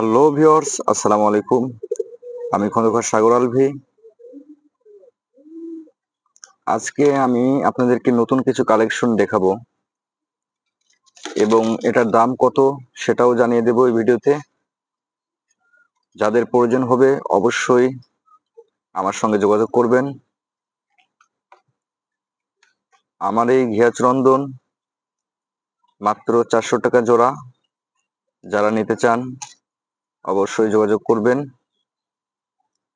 Hello viewers আসসালামু আলাইকুম আমি খন্দকার সাগর আলভি। আজকে আমি আপনাদেরকে নতুন কিছু কালেকশন দেখাবো। এবং এটার দাম কত সেটাও জানিয়ে দেব এই ভিডিওতে। যাদের প্রয়োজন হবে অবশ্যই আমার সঙ্গে যোগাযোগ করবেন। আমার এই ঘিয়াচরন্দন মাত্র চারশো টাকা জোড়া। যারা নিতে চান অবশ্যই যোগাযোগ করবেন।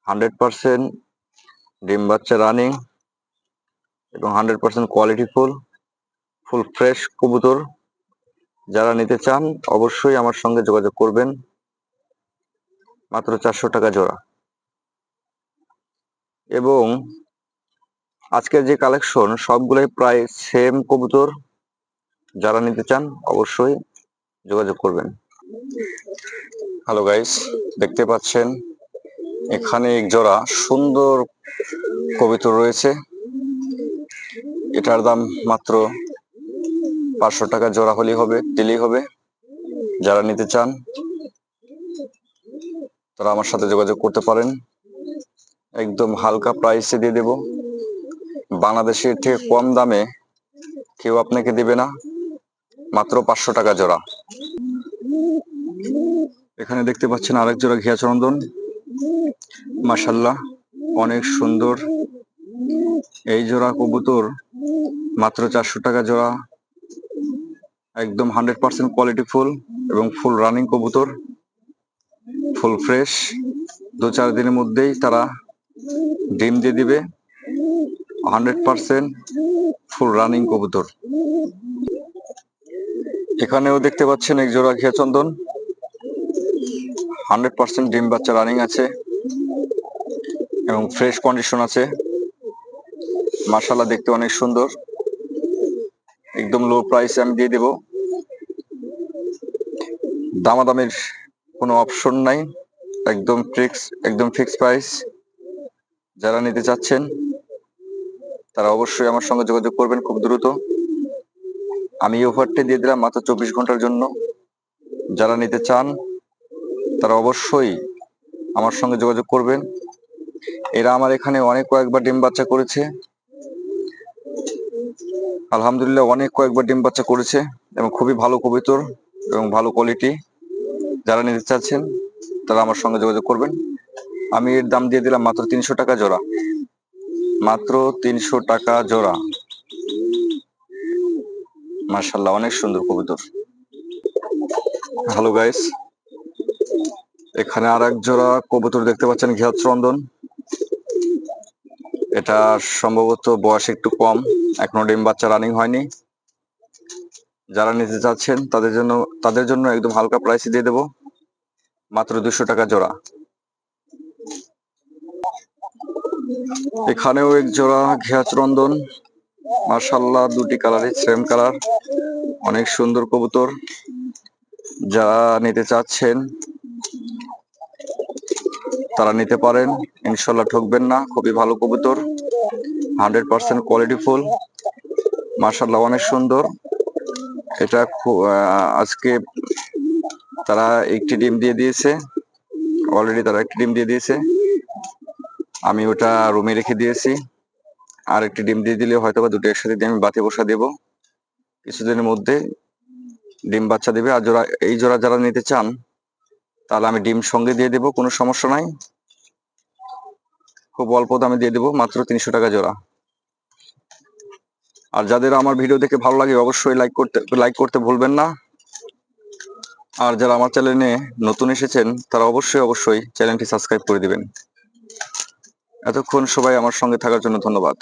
হান্ড্রেড পারসেন্ট ডিম বাচ্চা রানিং এবং hundred percent quality full full fresh কবুতর। যারা নিতে চান অবশ্যই আমার সঙ্গে যোগাযোগ করবেন। মাত্র চারশো টাকা জোড়া। এবং আজকের যে কালেকশন সবগুলোই প্রায় সেম কবুতর। যারা নিতে চান অবশ্যই যোগাযোগ করবেন। হ্যালো গাইস দেখতে পাচ্ছেন, এখানে এক জোড়া সুন্দর কবিতর রয়েছে। এটার দাম মাত্র পাঁচশো টাকা জোড়া হলেই হবে, দিলেই হবে। যারা নিতে চান, তারা আমার সাথে যোগাযোগ করতে পারেন। একদম হালকা প্রাইসে দিয়ে দেব। বাংলাদেশের থেকে কম দামে কেউ আপনাকে দেবে না। মাত্র পাঁচশো টাকা জোড়া। এখানে দেখতে পাচ্ছেন আরেক জোড়া ঘিয়া চন্দন। মাসাল্লাহ অনেক সুন্দর। এই জোড়া কবুতর, মাত্র চারশো টাকা জোড়া। একদম হান্ড্রেড পার্সেন্ট কোয়ালিটি ফুল এবং ফুল রানিং কবুতর। Full fresh. দু চার দিনের মধ্যেই তারা ডিম দিয়ে দিবে। হান্ড্রেড পার্সেন্ট ফুল রানিং কবুতর। এখানেও দেখতে পাচ্ছেন এক জোড়া ঘিয়া চন্দন। হান্ড্রেড পার্সেন্ট ডিম বাচ্চা রানিং আছে এবং ফ্রেশ কন্ডিশন আছে। মার্শাল্লাহ দেখতে অনেক সুন্দর। একদম লো প্রাইসে আমি দিয়ে দেব। দামাদামের কোনো অপশন নাই। একদম ফিক্স একদম ফিক্স প্রাইস যারা নিতে চাচ্ছেন, তারা অবশ্যই আমার সঙ্গে যোগাযোগ করবেন খুব দ্রুত। আমি এই অফারটি দিয়ে দিলাম মাত্র চব্বিশ ঘণ্টার জন্য। যারা নিতে চান, তারা অবশ্যই আমার সঙ্গে যোগাযোগ করবেন। এরা আমার এখানে অনেক কয়েকবার ডিম বাচ্চা করেছে। আলহামদুলিল্লাহ অনেক কয়েকবার ডিম বাচ্চা করেছে এবং খুবই ভালো কবিতর এবং ভালো কোয়ালিটি যারা নিতে চাচ্ছেন, তারা আমার সঙ্গে যোগাযোগ করবেন। আমি এর দাম দিয়ে দিলাম মাত্র তিনশো টাকা জোড়া। মাত্র তিনশো টাকা জোড়া। মার্শাল্লাহ অনেক সুন্দর কবুতর। হ্যালো গাইস এখানে আর এক জোড়া কবুতর দেখতে পাচ্ছেন, ঘিয়াত চন্দন। এটা সম্ভবত বয়স একটু কম, এখনও ডিম বাচ্চা রানিং হয়নি। যারা নিতে চাচ্ছেন, তাদের জন্য তাদের জন্য একদম হালকা প্রাইসে দিয়ে দেবো। মাত্র দুশো টাকা জোড়া। এখানেও এক জোড়া ঘিয়াচ রন্দন মার্শাল্লাহ দুটি কালারই সেম কালার অনেক সুন্দর কবুতর। যারা নিতে চাচ্ছেন, তারা নিতে পারেন। ইনশাল্লাহ ঠকবেন না, খুবই ভালো কবুতর, হান্ড্রেড পার্সেন্ট কোয়ালিটি ফুল। মার্শাল্লাহ অনেক সুন্দর। এটা আজকে তারা একটি ডিম দিয়ে দিয়েছে। অলরেডি তারা একটি ডিম দিয়ে দিয়েছে। আমি ওটা রুমে রেখে দিয়েছি। আর একটি ডিম দিয়ে দিলে হয়তো বা দুটো একসাথে দিয়ে আমি বাতি বসা দেব। কিছুদিনের মধ্যে ডিম বাচ্চা দেবে। আর জোড়া এই জোড়া যারা নিতে চান, তাহলে আমি ডিম সঙ্গে দিয়ে দেব, কোনো সমস্যা নাই। খুব অল্প দামে দিয়ে দেবো, মাত্র তিনশো টাকা জোড়া। আর যাদের আমার ভিডিও দেখে ভালো লাগে, অবশ্যই লাইক করতে লাইক করতে ভুলবেন না। আর যারা আমার চ্যানেলে নতুন এসেছেন, তারা অবশ্যই অবশ্যই চ্যানেলটি সাবস্ক্রাইব করে দিবেন। এতক্ষণ সবাই আমার সঙ্গে থাকার জন্য ধন্যবাদ।